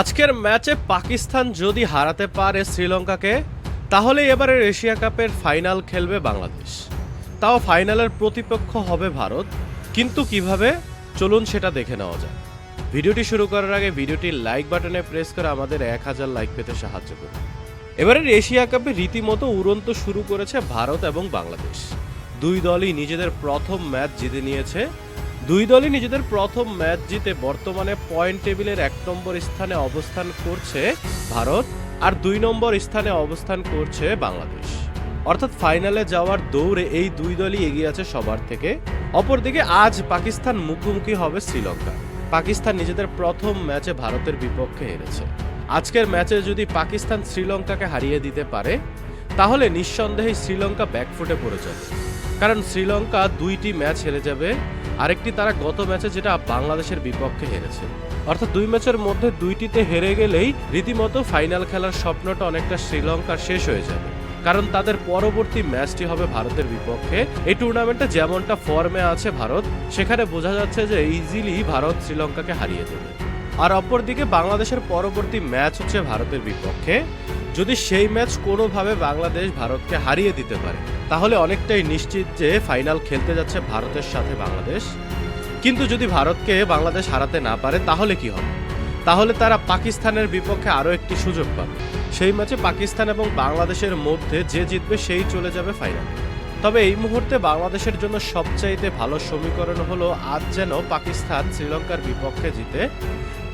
আজকের ম্যাচে পাকিস্তান যদি হারাতে পারে শ্রীলঙ্কাকে তাহলে এবারের এশিয়া কাপের ফাইনাল খেলবে বাংলাদেশ। তাও ফাইনালের প্রতিপক্ষ হবে ভারত, কিন্তু কীভাবে? চলুন সেটা দেখে নেওয়া যায় ভিডিওটি শুরু করার আগে ভিডিওটি লাইক বাটনে প্রেস করে আমাদের এক হাজার লাইক পেতে সাহায্য করুন। এবারের এশিয়া কাপে রীতিমতো উড়ন্ত শুরু করেছে ভারত এবং বাংলাদেশ। দুই দলই নিজেদের প্রথম ম্যাচ জিতে নিয়েছে দুই দলই নিজেদের প্রথম ম্যাচ জিতে বর্তমানে পয়েন্ট টেবিলের এক নম্বর স্থানে অবস্থান করছে ভারত আর দুই নম্বর স্থানে অবস্থান করছে বাংলাদেশ। অর্থাৎ ফাইনালে যাওয়ার দৌড়ে এই দুই দলই এগিয়ে আছে সবার থেকে। অপরদিকে আজ পাকিস্তান মুখোমুখি হবে শ্রীলঙ্কা। পাকিস্তান নিজেদের প্রথম ম্যাচে ভারতের বিপক্ষে হেরেছে। আজকের ম্যাচে যদি পাকিস্তান শ্রীলঙ্কাকে হারিয়ে দিতে পারে, তাহলে নিঃসন্দেহে শ্রীলঙ্কা ব্যাকফুটে পড়ে যাবে। কারণ শ্রীলঙ্কা দুইটি ম্যাচ হেরে যাবে আরেকটি তারা গত ম্যাচে যেটা বাংলাদেশের বিপক্ষে হেরেছে। অর্থাৎ দুই ম্যাচের মধ্যে দুইটিতে হেরে গেলেই রীতিমতো ফাইনাল খেলার স্বপ্নটা অনেকটা শ্রীলঙ্কার শেষ হয়ে যাবে। কারণ তাদের পরবর্তী ম্যাচটি হবে ভারতের বিপক্ষে। এই টুর্নামেন্টে যেমনটা ফর্মে আছে ভারত, সেখানে বোঝা যাচ্ছে যে ইজিলি ভারত শ্রীলঙ্কাকে হারিয়ে দেবে। আর অপরদিকে বাংলাদেশের পরবর্তী ম্যাচ হচ্ছে ভারতের বিপক্ষে। যদি সেই ম্যাচ কোনোভাবে বাংলাদেশ ভারতকে হারিয়ে দিতে পারে, তাহলে অনেকটাই নিশ্চিত যে ফাইনাল খেলতে যাচ্ছে ভারতের সাথে বাংলাদেশ। কিন্তু যদি ভারতকে বাংলাদেশ হারাতে না পারে, তাহলে কি হবে? তাহলে তারা পাকিস্তানের বিপক্ষে আরও একটি সুযোগ পাবে। সেই ম্যাচে পাকিস্তান এবং বাংলাদেশের মধ্যে যে জিতবে, সেই চলে যাবে ফাইনালে। তবে এই মুহূর্তে বাংলাদেশের জন্য সবচাইতে ভালো সমীকরণ হলো, আজ যেন পাকিস্তান শ্রীলঙ্কার বিপক্ষে জিতে,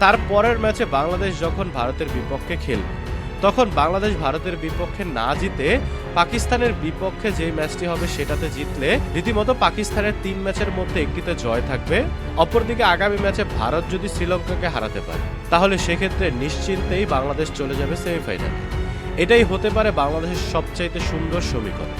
তার পরের ম্যাচে বাংলাদেশ যখন ভারতের বিপক্ষে খেলবে তখন বাংলাদেশ ভারতের বিপক্ষে না জিতে পাকিস্তানের বিপক্ষে যে ম্যাচটি হবে সেটাতে জিতলে রীতিমতো পাকিস্তানের তিন ম্যাচের মধ্যে একটিতে জয় থাকবে। অপরদিকে আগামী ম্যাচে ভারত যদি শ্রীলঙ্কাকে হারাতে পারে, তাহলে সেক্ষেত্রে নিশ্চিন্তেই বাংলাদেশ চলে যাবে সেমিফাইনালে। এটাই হতে পারে বাংলাদেশের সবচাইতে সুন্দর সমীকরণ।